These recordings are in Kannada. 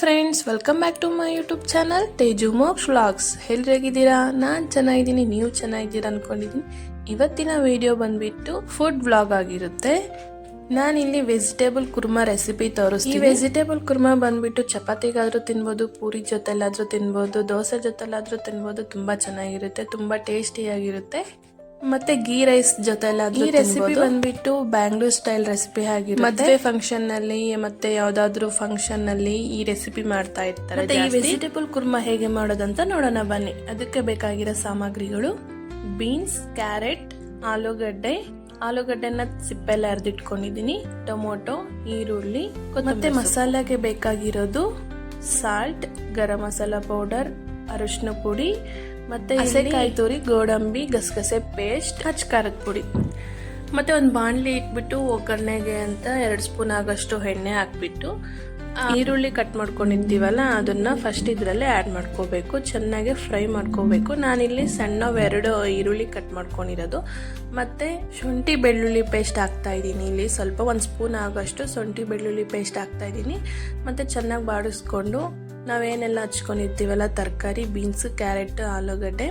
Friends welcome back to my YouTube channel Teju ಮೋಕ್ಸ್ vlogs ಹೇಗಿದ್ದೀರಾ ನಾನು ಚೆನ್ನಾಗಿದ್ದೀನಿ, ನೀವು ಚೆನ್ನಾಗಿದ್ದೀರಾ ಅಂದ್ಕೊಂಡಿದ್ದೀನಿ ಇವತ್ತಿನ ವಿಡಿಯೋ ಬಂದುಬಿಟ್ಟು ಫುಡ್ ವ್ಲಾಗ್ ಆಗಿರುತ್ತೆ. ನಾನಿಲ್ಲಿ ವೆಜಿಟೇಬಲ್ ಕುರ್ಮಾ ರೆಸಿಪಿ ತೋರಿಸ್ತೀನಿ. ಈ ವೆಜಿಟೇಬಲ್ ಕುರ್ಮಾ ಬಂದ್ಬಿಟ್ಟು ಚಪಾತಿಗಾದರೂ ತಿನ್ಬೋದು, ಪೂರಿ ಜೊತೆಲಾದ್ರೂ ತಿನ್ಬೋದು, ದೋಸೆ ಜೊತೆಲಾದ್ರೂ ತಿನ್ಬೋದು, ತುಂಬ ಚೆನ್ನಾಗಿರುತ್ತೆ, ತುಂಬ ಟೇಸ್ಟಿಯಾಗಿರುತ್ತೆ ಮತ್ತೆ ಗೀ ರೈಸ್ ಜೊತೆ ಈ ರೆಸಿಪಿ ಬಂದ್ಬಿಟ್ಟು ಬ್ಯಾಂಗ್ಳೂರ್ ಸ್ಟೈಲ್ ರೆಸಿಪಿ ಆಗಿರುತ್ತೆ ಮದುವೆ ಫಂಕ್ಷನ್ನಲ್ಲಿ ಮತ್ತೆ ಯಾವ್ದಾದ್ರು ಫಂಕ್ಷನ್ನಲ್ಲಿ ಈ ರೆಸಿಪಿ ಮಾಡ್ತಾ ಇರ್ತಾರೆ ಈ ವೆಜಿಟೇಬಲ್ ಕುರ್ಮಾ ಹೇಗೆ ಮಾಡೋದಂತ ನೋಡೋಣ ಬನ್ನಿ. ಅದಕ್ಕೆ ಬೇಕಾಗಿರೋ ಸಾಮಗ್ರಿಗಳು ಬೀನ್ಸ್ ಕ್ಯಾರೆಟ್ ಆಲೂಗಡ್ಡೆ. ಆಲೂಗಡ್ಡೆನ ಸಿಪ್ಪೆಲ್ಲ ಅರ್ದಿಟ್ಕೊಂಡಿದ್ದೀನಿ. ಟೊಮೊಟೊ ಈರುಳ್ಳಿ ಮತ್ತೆ ಮಸಾಲೆಗೆ ಬೇಕಾಗಿರೋದು ಸಾಲ್ಟ್ ಗರಂ ಮಸಾಲ ಪೌಡರ್ ಅರಿಶಿನ ಪುಡಿ ಮತ್ತೆ ಹಸೆಕಾಯಿ ತುರಿ ಗೋಡಂಬಿ ಗಸಗಸೆ ಪೇಸ್ಟ್ ಹಚ್ ಖಾರದ ಪುಡಿ. ಮತ್ತೆ ಒಂದು ಬಾಣಲಿ ಇಟ್ಬಿಟ್ಟು ಒಗ್ಗರಣೆಗೆ ಅಂತ ಎರಡು ಸ್ಪೂನ್ ಆಗೋಷ್ಟು ಎಣ್ಣೆ ಹಾಕ್ಬಿಟ್ಟು ಈರುಳ್ಳಿ ಕಟ್ ಮಾಡ್ಕೊಂಡಿರ್ತೀವಲ್ಲ ಅದನ್ನ ಫಸ್ಟ್ ಇದರಲ್ಲೇ ಆ್ಯಡ್ ಮಾಡ್ಕೋಬೇಕು. ಚೆನ್ನಾಗಿ ಫ್ರೈ ಮಾಡ್ಕೋಬೇಕು. ನಾನಿಲ್ಲಿ ಸಣ್ಣವೆರಡು ಈರುಳ್ಳಿ ಕಟ್ ಮಾಡ್ಕೊಂಡಿರೋದು. ಮತ್ತೆ ಶುಂಠಿ ಬೆಳ್ಳುಳ್ಳಿ ಪೇಸ್ಟ್ ಹಾಕ್ತಾ ಇದ್ದೀನಿ. ಇಲ್ಲಿ ಸ್ವಲ್ಪ ಒಂದು ಸ್ಪೂನ್ ಆಗೋಷ್ಟು ಶುಂಠಿ ಬೆಳ್ಳುಳ್ಳಿ ಪೇಸ್ಟ್ ಹಾಕ್ತಾ ಇದ್ದೀನಿ. ಮತ್ತೆ ಚೆನ್ನಾಗಿ ಬಾಡಿಸ್ಕೊಂಡು ನಾವೇನೆಲ್ಲ ಹಚ್ಕೊಂಡಿರ್ತೀವಲ್ಲ, ತರಕಾರಿ, ಬೀನ್ಸ್, ಕ್ಯಾರೆಟ್, ಆಲೂಗಡ್ಡೆ,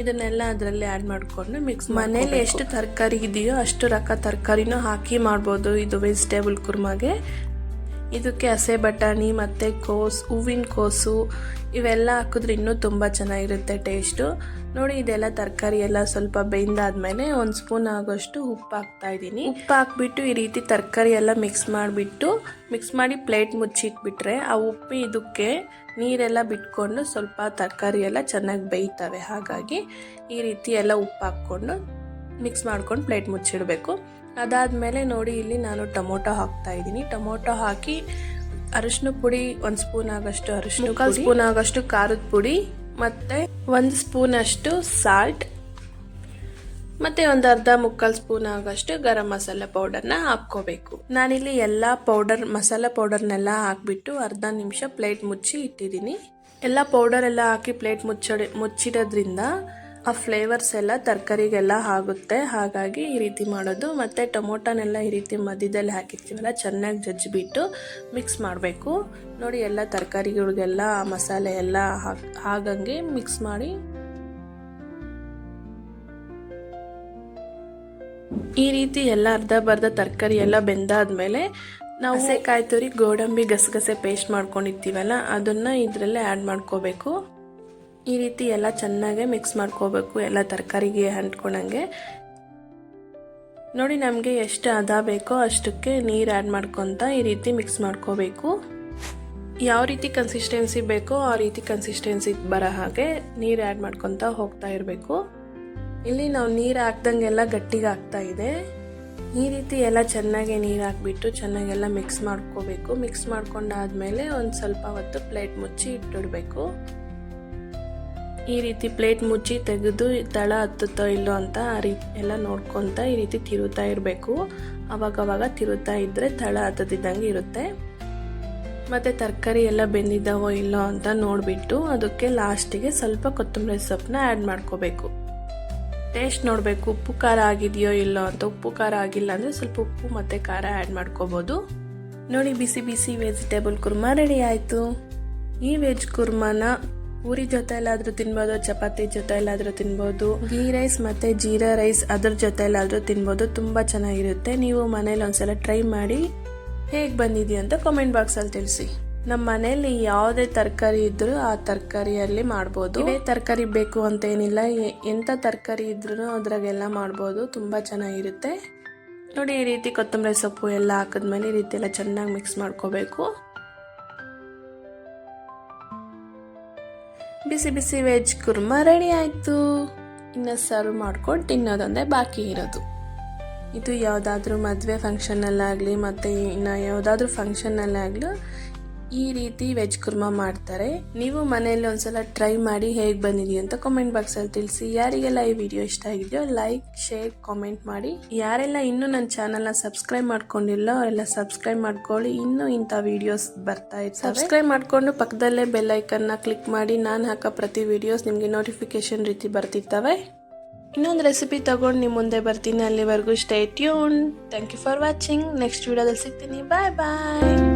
ಇದನ್ನೆಲ್ಲ ಅದರಲ್ಲಿ ಆ್ಯಡ್ ಮಾಡಿಕೊಂಡು ಮಿಕ್ಸ್ ಮನೇಲಿ ಎಷ್ಟು ತರಕಾರಿ ಇದೆಯೋ ಅಷ್ಟು ರಕ್ಕ ತರಕಾರಿನೂ ಹಾಕಿ ಮಾಡ್ಬೋದು. ಇದು ವೆಜಿಟೇಬಲ್ ಕುರ್ಮಾಗೆ. ಇದಕ್ಕೆ ಹಸೆ ಬಟಾಣಿ ಮತ್ತು ಕೋಸು, ಹೂವಿನ ಕೋಸು ಇವೆಲ್ಲ ಹಾಕಿದ್ರೆ ಇನ್ನೂ ತುಂಬ ಚೆನ್ನಾಗಿರುತ್ತೆ ಟೇಸ್ಟು ನೋಡಿ, ಇದೆಲ್ಲ ತರಕಾರಿ ಎಲ್ಲ ಸ್ವಲ್ಪ ಬೆಂದಾದ್ಮೇಲೆ ಒಂದು ಸ್ಪೂನ್ ಆಗೋಷ್ಟು ಉಪ್ಪು ಹಾಕ್ತಾ ಇದ್ದೀನಿ. ಉಪ್ಪು ಹಾಕ್ಬಿಟ್ಟು ಈ ರೀತಿ ತರಕಾರಿ ಎಲ್ಲ ಮಿಕ್ಸ್ ಮಾಡಿಬಿಟ್ಟು ಮಿಕ್ಸ್ ಮಾಡಿ ಪ್ಲೇಟ್ ಮುಚ್ಚಿಟ್ಬಿಟ್ರೆ ಆ ಉಪ್ಪು ಇದಕ್ಕೆ ನೀರೆಲ್ಲ ಬಿಟ್ಕೊಂಡು ಸ್ವಲ್ಪ ತರಕಾರಿ ಎಲ್ಲ ಚೆನ್ನಾಗಿ ಬೇಯ್ತವೆ. ಹಾಗಾಗಿ ಈ ರೀತಿ ಎಲ್ಲ ಉಪ್ಪು ಹಾಕ್ಕೊಂಡು ಮಿಕ್ಸ್ ಮಾಡ್ಕೊಂಡು ಪ್ಲೇಟ್ ಮುಚ್ಚಿಡಬೇಕು. ಅದಾದಮೇಲೆ ನೋಡಿ ಇಲ್ಲಿ ನಾನು ಟೊಮೊಟೊ ಹಾಕ್ತಾ ಇದ್ದೀನಿ. ಟೊಮೊಟೊ ಹಾಕಿ ಅರಿಶಿನ ಪುಡಿ ಒಂದು ಸ್ಪೂನ್ ಆಗೋಷ್ಟು ಅರಿಶಿನ ಕಾಲು ಸ್ಪೂನ್ ಆಗಷ್ಟು ಖಾರದ ಪುಡಿ ಮತ್ತೆ ಒಂದು ಸ್ಪೂನ್ ಅಷ್ಟು ಸಾಲ್ಟ್ ಮತ್ತೆ ಒಂದು ಅರ್ಧ ಮುಕ್ಕಾಲು ಸ್ಪೂನ್ ಆಗೋಷ್ಟು ಗರಂ ಮಸಾಲೆ ಪೌಡರ್ನ ಹಾಕ್ಕೋಬೇಕು. ನಾನಿಲ್ಲಿ ಎಲ್ಲ ಪೌಡರ್ ಮಸಾಲೆ ಪೌಡರ್ನೆಲ್ಲ ಹಾಕ್ಬಿಟ್ಟು ಅರ್ಧ ನಿಮಿಷ ಪ್ಲೇಟ್ ಮುಚ್ಚಿ ಇಟ್ಟಿದ್ದೀನಿ. ಎಲ್ಲ ಪೌಡರ್ ಎಲ್ಲ ಹಾಕಿ ಪ್ಲೇಟ್ ಮುಚ್ಚಡಿ ಮುಚ್ಚಿಡೋದ್ರಿಂದ ಆ ಫ್ಲೇವರ್ಸ್ ಎಲ್ಲ ತರಕಾರಿಗೆಲ್ಲ ಆಗುತ್ತೆ. ಹಾಗಾಗಿ ಈ ರೀತಿ ಮಾಡೋದು. ಮತ್ತು ಟೊಮೊಟೊನೆಲ್ಲ ಈ ರೀತಿ ಮಧ್ಯದಲ್ಲಿ ಹಾಕಿರ್ತೀವಲ್ಲ, ಚೆನ್ನಾಗಿ ಜಜ್ಜಿಬಿಟ್ಟು ಮಿಕ್ಸ್ ಮಾಡಬೇಕು. ನೋಡಿ, ಎಲ್ಲ ತರಕಾರಿಗಳಿಗೆಲ್ಲ ಮಸಾಲೆ ಎಲ್ಲ ಹಾಕಿ ಹಾಗಂಗೆ ಮಿಕ್ಸ್ ಮಾಡಿ. ಈ ರೀತಿ ಎಲ್ಲ ಅರ್ಧ ಬರ್ಧ ತರಕಾರಿ ಎಲ್ಲ ಬೆಂದಾದ್ಮೇಲೆ ನಾವು ಕಾಯಿ ತುರಿ, ಗೋಡಂಬಿ ಗಸಗಸೆ ಪೇಸ್ಟ್ ಮಾಡ್ಕೊಂಡಿರ್ತೀವಲ್ಲ, ಅದನ್ನ ಇದರಲ್ಲೇ ಆ್ಯಡ್ ಮಾಡ್ಕೋಬೇಕು. ಈ ರೀತಿ ಎಲ್ಲ ಚೆನ್ನಾಗೆ ಮಿಕ್ಸ್ ಮಾಡ್ಕೋಬೇಕು, ಎಲ್ಲ ತರಕಾರಿಗೆ ಅಂಟ್ಕೊಳಂಗೆ ನೋಡಿ ನಮಗೆ ಎಷ್ಟು ಅದ ಬೇಕೋ ಅಷ್ಟಕ್ಕೆ ನೀರು ಆ್ಯಡ್ ಮಾಡ್ಕೊತ ಈ ರೀತಿ ಮಿಕ್ಸ್ ಮಾಡ್ಕೋಬೇಕು. ಯಾವ ರೀತಿ ಕನ್ಸಿಸ್ಟೆನ್ಸಿ ಬೇಕೋ ಆ ರೀತಿ ಕನ್ಸಿಸ್ಟೆನ್ಸಿ ಬರೋ ಹಾಗೆ ನೀರು ಆ್ಯಡ್ ಮಾಡ್ಕೊತ ಹೋಗ್ತಾ ಇರಬೇಕು. ಇಲ್ಲಿ ನಾವು ನೀರು ಹಾಕ್ದಂಗೆಲ್ಲ ಗಟ್ಟಿಗೆ ಆಗ್ತಾ ಇದೆ. ಈ ರೀತಿ ಎಲ್ಲ ಚೆನ್ನಾಗಿ ನೀರು ಹಾಕ್ಬಿಟ್ಟು ಚೆನ್ನಾಗೆಲ್ಲ ಮಿಕ್ಸ್ ಮಾಡ್ಕೋಬೇಕು. ಮಿಕ್ಸ್ ಮಾಡ್ಕೊಂಡಾದ್ಮೇಲೆ ಒಂದು ಸ್ವಲ್ಪ ಹೊತ್ತು ಪ್ಲೇಟ್ ಮುಚ್ಚಿ ಇಟ್ಟಿಡಬೇಕು ಈ ರೀತಿ ಪ್ಲೇಟ್ ಮುಚ್ಚಿ ತೆಗೆದು ತಳ ಹತ್ತುತ್ತೋ ಇಲ್ಲೋ ಅಂತ ಆ ರೀತಿ ಎಲ್ಲ ನೋಡ್ಕೊತ ಈ ರೀತಿ ತಿರುತ್ತಾ ಇರಬೇಕು. ಅವಾಗವಾಗ ತಿರುತ್ತಾ ಇದ್ದರೆ ತಳ ಹತ್ತದಿದ್ದಂಗೆ ಇರುತ್ತೆ. ಮತ್ತು ತರಕಾರಿ ಎಲ್ಲ ಬೆಂದಿದ್ದಾವೋ ಇಲ್ಲೋ ಅಂತ ನೋಡಿಬಿಟ್ಟು ಅದಕ್ಕೆ ಲಾಸ್ಟಿಗೆ ಸ್ವಲ್ಪ ಕೊತ್ತಂಬರಿ ಸೊಪ್ಪನ್ನ ಆ್ಯಡ್ ಮಾಡ್ಕೋಬೇಕು. ಟೇಸ್ಟ್ ನೋಡಬೇಕು, ಉಪ್ಪು ಖಾರ ಆಗಿದೆಯೋ ಇಲ್ಲೋ ಅಂತ. ಉಪ್ಪು ಖಾರ ಆಗಿಲ್ಲ ಅಂದರೆ ಸ್ವಲ್ಪ ಉಪ್ಪು ಮತ್ತು ಖಾರ ಆ್ಯಡ್ ಮಾಡ್ಕೋಬೋದು. ನೋಡಿ, ಬಿಸಿ ಬಿಸಿ ವೆಜಿಟೇಬಲ್ ಕುರ್ಮಾ ರೆಡಿ ಆಯಿತು. ಈ ವೆಜ್ ಕುರ್ಮಾನ ಪೂರಿ ಜೊತೆ ಎಲ್ಲಾದ್ರೂ ತಿನ್ಬೋದು, ಚಪಾತಿ ಜೊತೆ ಎಲ್ಲಾದ್ರೂ ತಿನ್ಬೋದು ಗೀ ರೈಸ್ ಮತ್ತೆ ಜೀರಾ ರೈಸ್ ಅದ್ರ ಜೊತೆ ಎಲ್ಲಾದ್ರೂ ತಿನ್ಬೋದು, ತುಂಬಾ ಚೆನ್ನಾಗಿರುತ್ತೆ. ನೀವು ಮನೇಲಿ ಒಂದ್ಸಲ ಟ್ರೈ ಮಾಡಿ ಹೇಗೆ ಬಂದಿದೆಯಾ ಅಂತ ಕಾಮೆಂಟ್ ಬಾಕ್ಸ್ ಅಲ್ಲಿ ತಿಳಿಸಿ. ನಮ್ಮ ಮನೆಯಲ್ಲಿ ಯಾವುದೇ ತರಕಾರಿ ಇದ್ದರೂ ಆ ತರಕಾರಿಯಲ್ಲಿ ಮಾಡ್ಬೋದು. ಇದೇ ತರಕಾರಿ ಬೇಕು ಅಂತ ಏನಿಲ್ಲ ಎಂಥ ತರಕಾರಿ ಇದ್ರೂ ಅದ್ರಾಗೆಲ್ಲ ಮಾಡ್ಬೋದು, ತುಂಬಾ ಚೆನ್ನಾಗಿರುತ್ತೆ. ನೋಡಿ ಈ ರೀತಿ ಕೊತ್ತಂಬರಿ ಸೊಪ್ಪು ಎಲ್ಲ ಹಾಕಿದ್ಮೇಲೆ ಈ ರೀತಿ ಎಲ್ಲ ಚೆನ್ನಾಗಿ ಮಿಕ್ಸ್ ಮಾಡ್ಕೋಬೇಕು. ಬಿಸಿ ಬಿಸಿ ವೆಜ್ ಕುರ್ಮ ರೆಡಿ ಆಯಿತು. ಇನ್ನು ಸರ್ವ್ ಮಾಡ್ಕೊಂಡು ತಿನ್ನೋದೊಂದೇ ಬಾಕಿ ಇರೋದು. ಇದು ಯಾವುದಾದ್ರೂ ಮದುವೆ ಫಂಕ್ಷನಲ್ಲಾಗಲಿ ಮತ್ತು ಇನ್ನು ಯಾವುದಾದ್ರೂ ಫಂಕ್ಷನಲ್ಲಾಗಲಿ ಈ ರೀತಿ ವೆಜ್ ಕುರ್ಮಾ ಮಾಡ್ತಾರೆ. ನೀವು ಮನೆಯಲ್ಲಿ ಒಂದ್ಸಲ ಟ್ರೈ ಮಾಡಿ ಹೇಗೆ ಬಂದಿದೆ ಅಂತ ಕಾಮೆಂಟ್ ಬಾಕ್ಸಲ್ಲಿ ತಿಳಿಸಿ. ಯಾರಿಗೆಲ್ಲ ಈ ವಿಡಿಯೋ ಇಷ್ಟ ಆಗಿದೆಯೋ ಲೈಕ್ ಶೇರ್ ಕಾಮೆಂಟ್ ಮಾಡಿ. ಯಾರೆಲ್ಲ ಇನ್ನೂ ನನ್ನ ಚಾನಲ್ನ ಸಬ್ಸ್ಕ್ರೈಬ್ ಮಾಡ್ಕೊಂಡಿಲ್ಲ ಅವರೆಲ್ಲ ಸಬ್ಸ್ಕ್ರೈಬ್ ಮಾಡ್ಕೊಳ್ಳಿ. ಇನ್ನೂ ಇಂಥ ವಿಡಿಯೋಸ್ ಬರ್ತಾ ಇತ್ತು ಸಬ್ಸ್ಕ್ರೈಬ್ ಮಾಡಿಕೊಂಡು ಪಕ್ಕದಲ್ಲೇ ಬೆಲ್ ಐಕನ್ನ ಕ್ಲಿಕ್ ಮಾಡಿ. ನಾನು ಹಾಕೋ ಪ್ರತಿ ವಿಡಿಯೋಸ್ ನಿಮಗೆ ನೋಟಿಫಿಕೇಶನ್ ರೀತಿ ಬರ್ತಿರ್ತವೆ. ಇನ್ನೊಂದು ರೆಸಿಪಿ ತಗೊಂಡು ನಿಮ್ಮ ಮುಂದೆ ಬರ್ತೀನಿ. ಅಲ್ಲಿವರೆಗೂ stay tune thank you for watching next ವಿಡಿಯೋದಲ್ಲಿ ಸಿಗ್ತೀನಿ. ಬಾಯ್ ಬಾಯ್